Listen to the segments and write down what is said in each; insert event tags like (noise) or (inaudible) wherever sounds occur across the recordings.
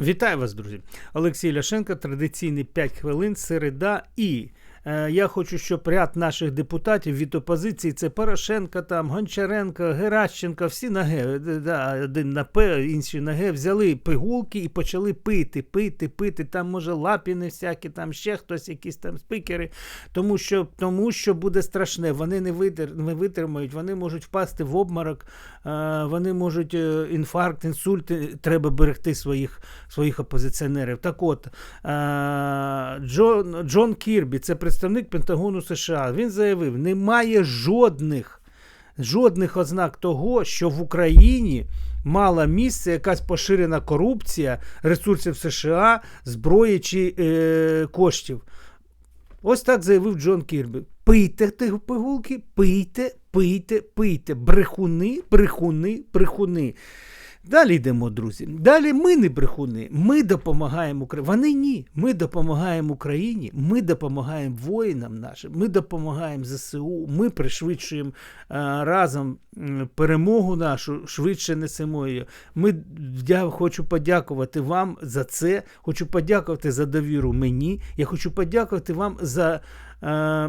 Вітаю вас, друзі. Олексій Ляшенко, традиційні 5 хвилин, середа. І я хочу, щоб ряд наших депутатів від опозиції це Порошенко, там, Гончаренко, Геращенко, всі на Г, да, один на П, інші на Г, взяли пигулки і почали пити, пити, пити. Там, може, лапіни всякі, там ще хтось, якісь там спікери. Тому що, тому що буде страшне. Вони не, витер, не витримають, вони можуть впасти в обморок, е, вони можуть е, інфаркт, інсульт. Треба берегти своїх своїх опозиціонерів. Так от, е, Джон, Джон Кірбі, це представник Пентагону США, він заявив, немає жодних, жодних ознак того, що в Україні мала місце якась поширена корупція ресурсів США, зброї чи е, коштів. Ось так заявив Джон Кірбі. Пийте ті пигулки, пийте, пийте, пийте. Брехуни, брехуни, брехуни. Далі йдемо, друзі. Далі ми не брехуни. Ми допомагаємо Україні. Вони ні. Ми допомагаємо Україні, ми допомагаємо воїнам нашим, ми допомагаємо ЗСУ, ми пришвидшуємо а, разом перемогу нашу, швидше несемо її. Ми, я хочу подякувати вам за це. Хочу подякувати за довіру мені. Я хочу подякувати вам за а,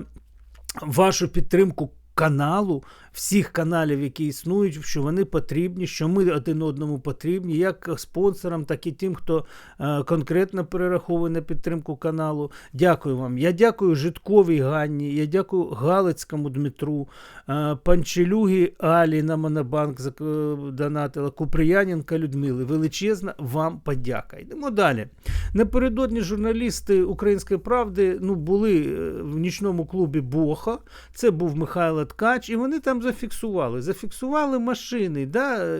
вашу підтримку каналу, всіх каналів, які існують, що вони потрібні, що ми один одному потрібні, як спонсорам, так і тим, хто е, конкретно перераховує на підтримку каналу. Дякую вам. Я дякую Житковій Ганні, я дякую Галицькому Дмитру, е, Панчелюгі Алі на Монобанк е, донатила, Куприяненка Людмили. Величезна вам подяка. Йдемо далі. Напередодні журналісти Української правди ну, були в нічному клубі Боха. Це був Михайло Ткач, і вони там зафіксували. Зафіксували машини, да, е,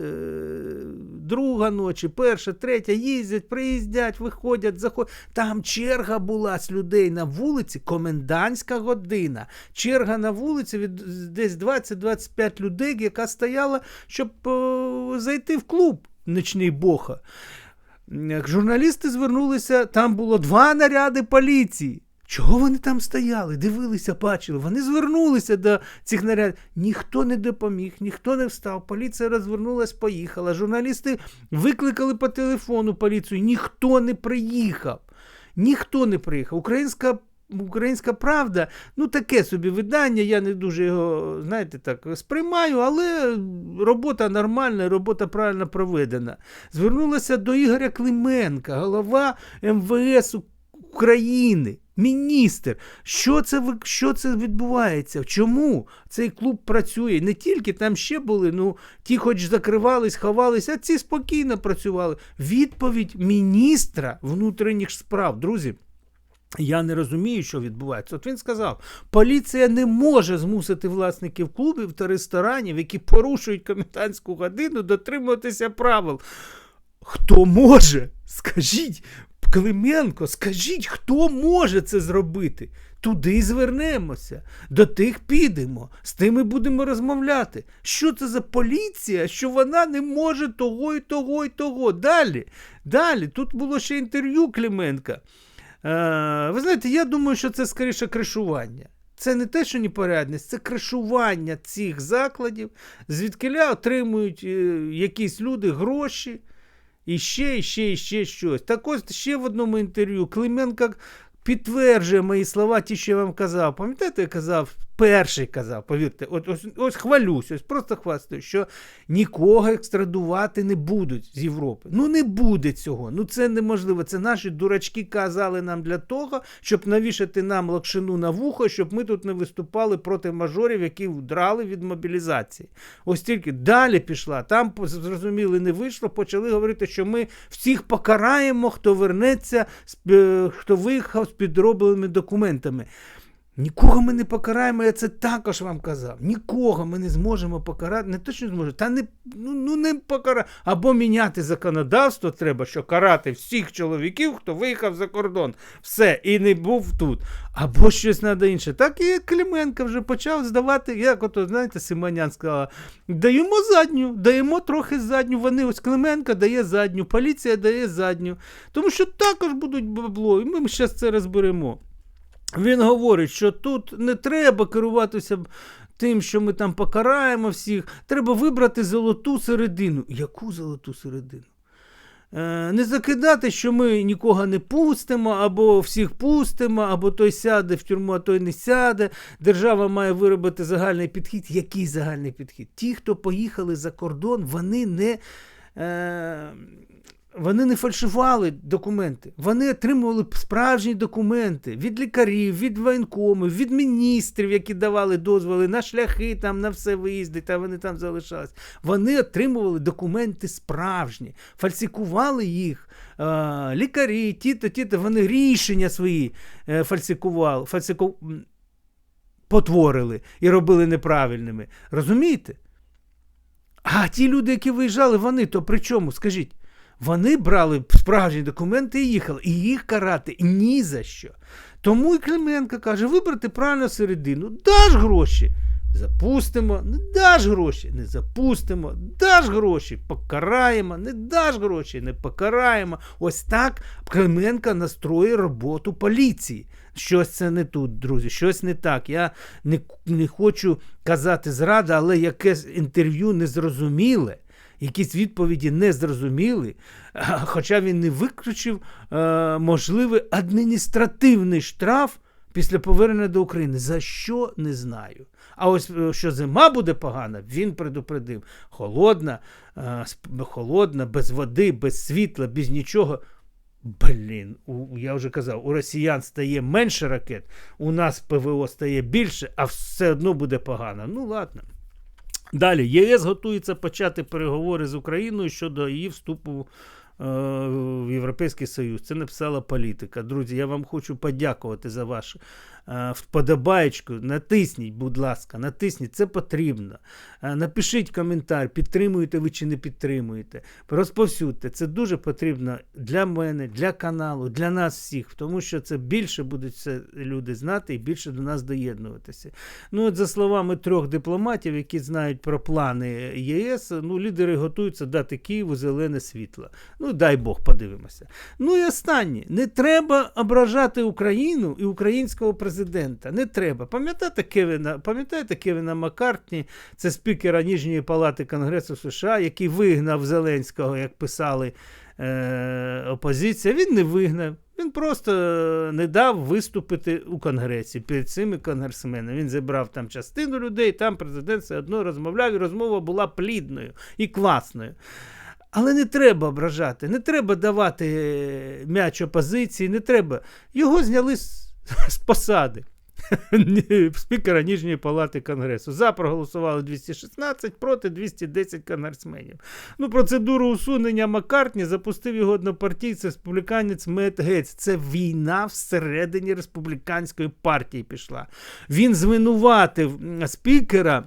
друга ночі, перша, третя, їздять, приїздять, виходять, заходять. Там черга була з людей на вулиці, комендантська година. Черга на вулиці від десь 20-25 людей, яка стояла, щоб о, зайти в клуб нічний Боха. Журналісти звернулися, там було два наряди поліції. Чого вони там стояли? Дивилися, бачили. Вони звернулися до цих нарядів. Ніхто не допоміг, ніхто не встав. Поліція розвернулась, поїхала. Журналісти викликали по телефону поліцію. Ніхто не приїхав. Ніхто не приїхав. Українська. Українська правда, ну таке собі видання, я не дуже його, знаєте, так сприймаю, але робота нормальна, робота правильно проведена. Звернулася до Ігоря Клименка, голова МВС України. Міністр, що це що це відбувається? Чому цей клуб працює? Не тільки там ще були, ну ті, хоч закривались, ховались, а ці спокійно працювали. Відповідь міністра внутрішніх справ, друзі. Я не розумію, що відбувається. От він сказав: поліція не може змусити власників клубів та ресторанів, які порушують комендантську годину, дотримуватися правил. Хто може? Скажіть, Клименко, скажіть, хто може це зробити? Туди звернемося, до тих підемо, з тими будемо розмовляти. Що це за поліція, що вона не може того і того і того. Далі, далі, тут було ще інтерв'ю Клименка. Е, ви знаєте, я думаю, що це скоріше кришування. Це не те, що непорядність, це кришування цих закладів, звідкиля отримують е, якісь люди гроші. І ще, і ще, і ще щось. Так ось ще в одному інтерв'ю Клименко підтверджує мої слова, ті, що я вам казав. Пам'ятаєте, я казав, перший казав, повірте, от, ось ось хвалюсь, ось просто хвастаю, що нікого екстрадувати не будуть з Європи. Ну не буде цього. Ну це неможливо. Це наші дурачки казали нам для того, щоб навішати нам лакшину на вухо, щоб ми тут не виступали проти мажорів, які вдрали від мобілізації. Ось тільки далі пішла. Там зрозуміли, не вийшло. Почали говорити, що ми всіх покараємо, хто вернеться, е, хто виїхав з підробленими документами. Нікого ми не покараємо, я це також вам казав. Нікого ми не зможемо покарати. Не не зможемо, та не ну, ну не покарати. Або міняти законодавство треба, що карати всіх чоловіків, хто виїхав за кордон. Все, і не був тут. Або щось треба інше. Так і Клименко вже почав здавати, як ото, знаєте, Симонян сказала, даємо задню, даємо трохи задню. Вони ось Клименко дає задню, поліція дає задню. Тому що також будуть бабло, і ми зараз це розберемо. Він говорить, що тут не треба керуватися тим, що ми там покараємо всіх. Треба вибрати золоту середину. Яку золоту середину? Е, Не закидати, що ми нікого не пустимо, або всіх пустимо, або той сяде в тюрму, а той не сяде. Держава має виробити загальний підхід. Який загальний підхід? Ті, хто поїхали за кордон, вони не. Е, вони не фальшували документи, вони отримували справжні документи від лікарів, від воєнкомів, від міністрів, які давали дозволи на шляхи, там, на все виїзди, та вони там залишались. Вони отримували документи справжні, фальсикували їх. Лікарі, ті-то, ті-то, вони рішення свої е, фальсикували, фальсику... потворили і робили неправильними. Розумієте? А ті люди, які виїжджали, вони то при чому? Скажіть, вони брали справжні документи і їхали, і їх карати ні за що. Тому і Клименко каже: вибрати правильну середину, даш гроші. Запустимо, не даш гроші, не запустимо, даш гроші, покараємо, не даш гроші, не покараємо. Ось так Клименко настроює роботу поліції. Щось це не тут, друзі, щось не так. Я не, не хочу казати зрада, але якесь інтерв'ю незрозуміле. Якісь відповіді не зрозуміли, (laughs) хоча він не виключив е, можливий адміністративний штраф після повернення до України. За що не знаю. А ось е, що зима буде погана, він предупредив. Холодна, е, холодна, без води, без світла, без нічого. Блін, у, я вже казав, у росіян стає менше ракет, у нас ПВО стає більше, а все одно буде погано. Ну ладно. Далі, ЄС готується почати переговори з Україною щодо її вступу е, Європейський Союз. Це написала політика. Друзі, я вам хочу подякувати за вашу е, вподобаєчку. Натисніть, будь ласка, натисніть, це потрібно. Е, Напишіть коментар, підтримуєте ви чи не підтримуєте. Розповсюдьте. Це дуже потрібно для мене, для каналу, для нас всіх, тому що це більше будуть це люди знати і більше до нас доєднуватися. Ну, от за словами трьох дипломатів, які знають про плани ЄС, ну, лідери готуються дати Києву зелене світло. Ну, дай Бог, подивимося. Ну і останнє. Не треба ображати Україну і українського президента. Не треба. Пам'ятаєте Кевіна, пам'ятаєте Кевіна Маккартні, це спікера Ніжньої палати Конгресу США, який вигнав Зеленського, як писали е, опозиція. Він не вигнав. Він просто е, не дав виступити у Конгресі перед цими конгресменами. Він зібрав там частину людей, там президент все одно розмовляв, і розмова була плідною і класною. Але не треба ображати, не треба давати е, м'яч опозиції, не треба. Його зняли з, з посади. (laughs) Спікера Ніжньої палати Конгресу. За проголосували 216, проти 210 конгресменів. Ну, процедуру усунення Маккартні запустив його однопартійця республіканець Мет Гетц. Це війна всередині республіканської партії пішла. Він звинуватив спікера.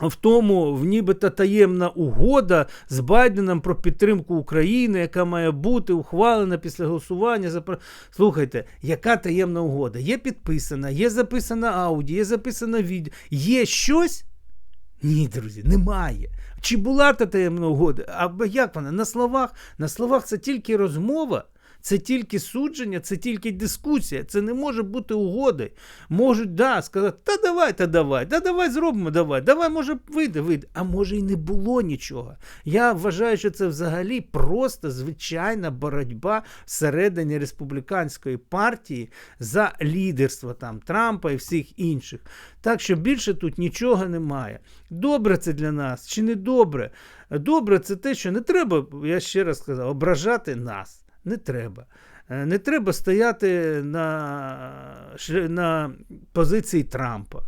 В тому, в нібито таємна угода з Байденом про підтримку України, яка має бути ухвалена після голосування. За... Слухайте, яка таємна угода? Є підписана, є записана аудіо, є записана відео. Є щось? Ні, друзі, немає. Чи була та таємна угода? А як вона? На словах? На словах це тільки розмова. Це тільки судження, це тільки дискусія, це не може бути угодою. Можуть да, сказати, та давай, та давай, та давай зробимо, давай, давай, може вийде, вийде. А може і не було нічого. Я вважаю, що це взагалі просто звичайна боротьба всередині республіканської партії за лідерство там Трампа і всіх інших. Так що більше тут нічого немає. Добре це для нас чи не добре? Добре, це те, що не треба, я ще раз сказав, ображати нас. Не треба. Е, Не треба стояти на, на позиції Трампа.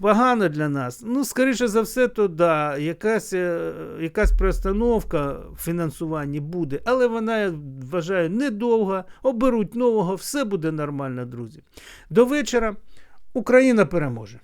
Погано для нас. Ну, скоріше за все, то да, якась, е, якась приостановка в фінансуванні буде, але вона, я вважаю, недовга. Оберуть нового, все буде нормально, друзі. До вечора Україна переможе.